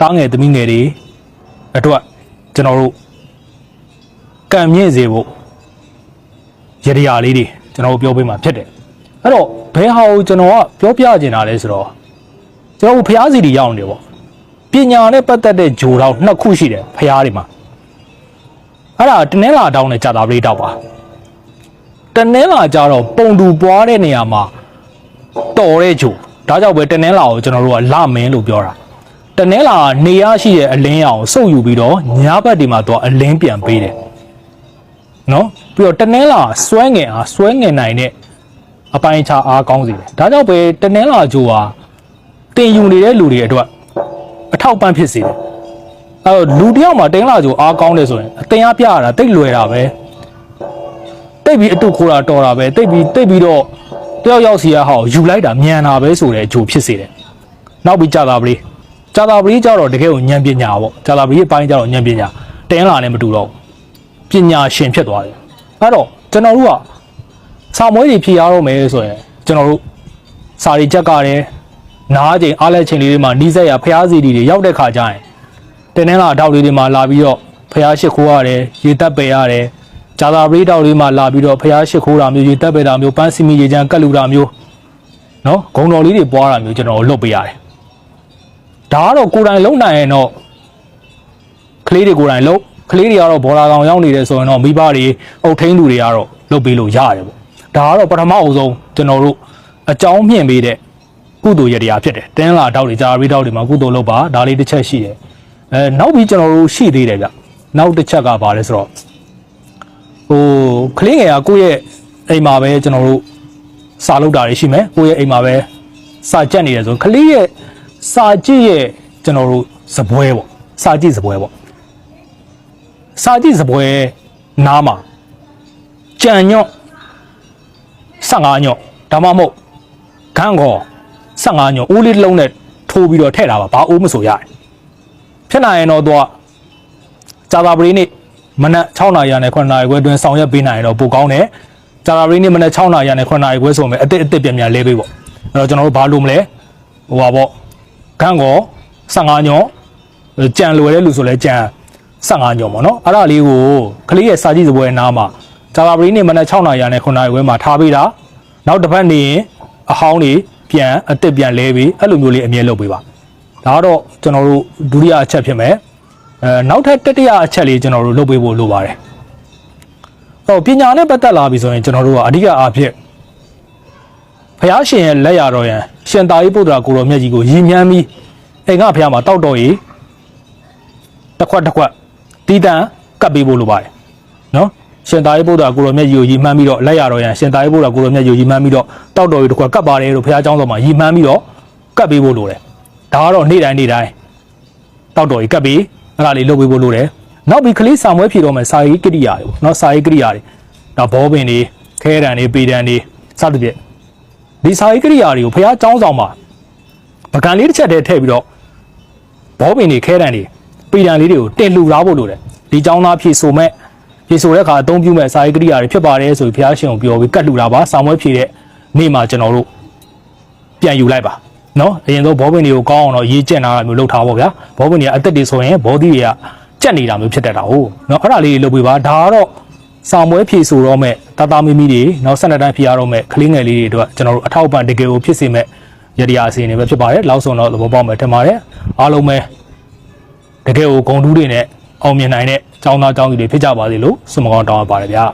တားငယ်သမီးငယ်တွေအတွက်ကျွန်တော်တို့ကံမြင့်စေဖို့ရရရာလေးတွေကျွန်တော်တို့ပြောပေးမှာဖြစ်တယ်အဲ့တော့ဘယ်ဟာကိုကျွန်တော်ကပြောပြချင်တာလဲဆိုတော့ကျွန်တော်တို့ဖျားစီတွေရောက်နေတယ်ပေါ့ပညာနဲ့ပတ်သက်တဲ့ဂျိုတော့နှစ်ခုရှိတယ်ဖျားတွေမှာအဲ့ဒါတနင်္လာတောင်းနဲ့ကြာတာပလေးတောက်ပါတနင်္လာကြတော့ပုံတူပွားတဲ့နေရာမှာတော်တဲ့ဂျိုဒါကြောင့်ပဲတနင်္လာကိုကျွန်တော်တို့ကလမင်းလို့ပြောတာ တနင်္လာကနေရရှိတဲ့အလင်းရောင်စုပ်ယူပြီးတော့ညဘက်ဒီမှာတော့အလင်းပြန်ပေးတယ်နော်ပြီးတော့တနင်္လာစွဲငင်အားစွဲငင်နိုင်တဲ့အပိုင်းခြားအားကောင်းစေတယ်ဒါကြောင့်ပဲတနင်္လာဂျိုဟာတင်ယူနေတဲ့လူတွေအတွက်အထောက်ပံ့ဖြစ်စေတယ်အဲတော့လူတစ်ယောက်မှာတင်းလာဂျိုအားကောင်းတယ်ဆိုရင်အတင်အားပြရတာတိတ်လွယ်တာပဲတိတ်ပြီးအတုခိုးတာတော်တာပဲတိတ်ပြီးတိတ်ပြီးတော့တယောက်ယောက်စီရဟောယူလိုက်တာမြန်တာပဲဆိုတဲ့ဂျိုဖြစ်စေတယ်နောက်ပြီးကြာတာပလေး ကြာတာပရိကျတော့တကယ်ကိုဉာဏ်ပညာပေါ့ကြာတာပရိအပိုင်းကျတော့ဉာဏ်ပညာတင်းလာနဲ့မတူတော့ဘူးပညာရှင်ဖြစ်သွားတယ်အဲ့တော့ကျွန်တော်တို့ကစာမွေးတွေဖြေရတော့မယ်ဆိုရင်ကျွန်တော်တို့စာရီချက်ကြတယ်နားချိန်အားလက်ချိန်လေးတွေမှာနီးစက်ရဖျားစီတွေရောက်တဲ့ခါကျရင်တင်းနှင်းလာအထောက်လေးတွေမှာလာပြီးတော့ဖျားရှိခိုးရတယ်ရေတက်ပယ်ရတယ်ကြာတာပရိတောက်လေးမှာလာပြီးတော့ဖျားရှိခိုးတာမျိုးရေတက်ပယ်တာမျိုးပန်းစီမီရေချမ်းကတ်လူတာမျိုးနော်ဂုံတော်လေးတွေပွားတာမျိုးကျွန်တော်တို့လုပ်ပေးရတယ် ဒါကတော့ကိုယ်တိုင်လုံနိုင်ရင်တော့ကလေးတွေကိုယ်တိုင်လုံကလေးတွေကတော့ဘောလာကောင်ရောက်နေတယ်ဆိုရင်တော့မိဘတွေအုတ်ထင်းသူတွေကတော့လုပ်ပေးလို့ရတယ်ပေါ့ဒါကတော့ပထမအဦးဆုံးကျွန်တော်တို့အကြောင်းမြင့်ပေးတဲ့ကုသိုလ်ရတရားဖြစ်တယ်တင်းလာတောက်တွေကြာရီတောက်တွေမှာကုသိုလ်လုပ်ပါဒါလေးတစ်ချက်ရှိတယ်အဲနောက်ပြီးကျွန်တော်တို့ရှိသေးတယ်ဗျနောက်တစ်ချက်ကဘာလဲဆိုတော့ဟိုကလေးငယ်ကကိုယ့်ရဲ့အိမ်မှာပဲကျွန်တော်တို့စာလုပ်တာတွေရှိမယ်ကိုယ့်ရဲ့အိမ်မှာပဲစာကြက်နေတယ်ဆိုရင်ကလေးရဲ့ စာကြည့်ရဲ့ကျွန်တော်တို့ဇပွဲပေါ့စာကြည့်ဇပွဲပေါ့စာကြည့်ဇပွဲနားမှာကြံညော့15ညော့ဒါမှမဟုတ်ခန်းကော15ညော့အိုးလေးတစ်လုံးနဲ့ထိုးပြီးတော့ထည့်တာပါဘာအိုးမဆိုရတယ်ဖြစ်နိုင်ရင်တော့သူကဇာတာပရိနေ့မနက်6နာရီနဲ့9နာရီခွဲအတွင်းဆောင်ရွက်ပေးနိုင်ရင်တော့ပိုကောင်းတယ်ဇာတာပရိနေ့မနက်6နာရီနဲ့9နာရီခွဲဆိုရင်အစ်စ်အစ်စ်ပြန်ပြန်လဲပေးပေါ့အဲ့တော့ကျွန်တော်တို့ဘာလို့မလဲဟိုပါပေါ့ ခန်းကော15ညောကြံလွယ်တဲ့လူဆိုလဲကြံ15ညောပေါ့နော်အဲ့ဒါလေးကိုကလေးရဲ့စာကြည့်စပွဲနားမှာဂျာဗာပရီနေမနက်6နာရီနဲ့9နာရီဝဲမှာထားပေးတာနောက်တစ်ပတ်နေရင်အဟောင်းတွေပြန်အစ်စ်ပြန်လဲပြီးအဲ့လိုမျိုးလေးအမြဲလုပ်ပေးပါဒါကတော့ကျွန်တော်တို့ဒုတိယအချက်ဖြစ်မယ်အဲနောက်ထပ်တတိယအချက်လေးကျွန်တော်တို့လုပ်ပေးဖို့လိုပါတယ်ဟောပညာနဲ့ပတ်သက်လာပြီဆိုရင်ကျွန်တော်တို့ကအဓိကအားဖြင့်ဖះရှင်ရဲ့လက်ရတော်ရန် ရှင်သာရိပုတ္တရာကိုတော်မြတ်ကြီးကိုရည်မြန်းပြီးအိမ်ကဖះမှာတောက်တော်ရီတစ်ခွက်တစ်ခွက်တီးတန်းကပ်ပေးဖို့လိုပါတယ်နော်ရှင်သာရိပုတ္တရာကိုတော်မြတ်ကြီးကိုရည်မှန်းပြီးတော့လက်ရတော်ရန်ရှင်သာရိပုတ္တရာကိုတော်မြတ်ကြီးကိုရည်မှန်းပြီးတော့တောက်တော်ရီတစ်ခွက်ကပ်ပါတယ်လို့ဖះเจ้าတော်မှာရည်မှန်းပြီးတော့ကပ်ပေးဖို့လိုတယ်ဒါကတော့နေ့တိုင်းနေ့တိုင်းတောက်တော်ရီကပ်ပြီးအဲ့ဒါလေးလုပ်ပေးဖို့လိုတယ်နောက်ပြီးကလေးစာမွဲဖြေတော့မယ်စာရေးကိရိယာတွေပေါ့နော်စာရေးကိရိယာတွေဒါဘောပင်တွေခဲတံတွေပေတံတွေစသဖြင့် ဒီစာရေးကိရိယာတွေကိုဖះចောင်းဆောင်မှာပကံလေးတစ်ချက်တည်းထည့်ပြီးတော့ဘောပင်တွေခဲတံတွေပီတံလေးတွေကိုတင်လှူထားဖို့လိုတယ်ဒီចောင်းသားဖြည့်ဆိုမဲ့ဖြည့်ဆိုတဲ့အခါအသုံးပြုမဲ့စာရေးကိရိယာတွေဖြစ်ပါတယ်ဆိုပြီးဖះရှင်ကိုပြောပြီးကတ်လှူတာပါဆောင်မွဲဖြည့်တဲ့နေ့မှာကျွန်တော်တို့ပြန်ယူလိုက်ပါနော်အရင်ဆုံးဘောပင်တွေကိုကောင်းအောင်တော့ရေးကျက်နာတာမျိုးလုပ်ထားပါဗျာဘောပင်တွေကအသက်တွေဆိုရင်ဘောဒီတွေကကြက်နေတာမျိုးဖြစ်တတ်တာဟုတ်နော်အဲ့ဒါလေးတွေလုပ်ပြီးပါဒါကတော့ ဆောင်ပွဲဖြည့်ဆိုတော့မဲ့တသားမီမီတွေနောက်ဆက်လက်တိုင်းဖြည့်ရတော့မဲ့ကလေးငယ်လေးတွေအတွက်ကျွန်တော်တို့အထောက်အပံ့တကယ်ကိုဖြစ်စေမဲ့ရတရားအစီအစဉ်တွေပဲဖြစ်ပါတယ်လောက်ဆုံးတော့သဘောပေါက်မယ်ထင်ပါတယ်အားလုံးပဲတကယ်ကိုဂုံတူးတွေနဲ့အောင်မြင်နိုင်တဲ့ចောင်းသားចောင်းသူတွေဖြစ်ကြပါစေလို့ဆုမကောင်းတောင်းအပ်ပါတယ်ဗျာ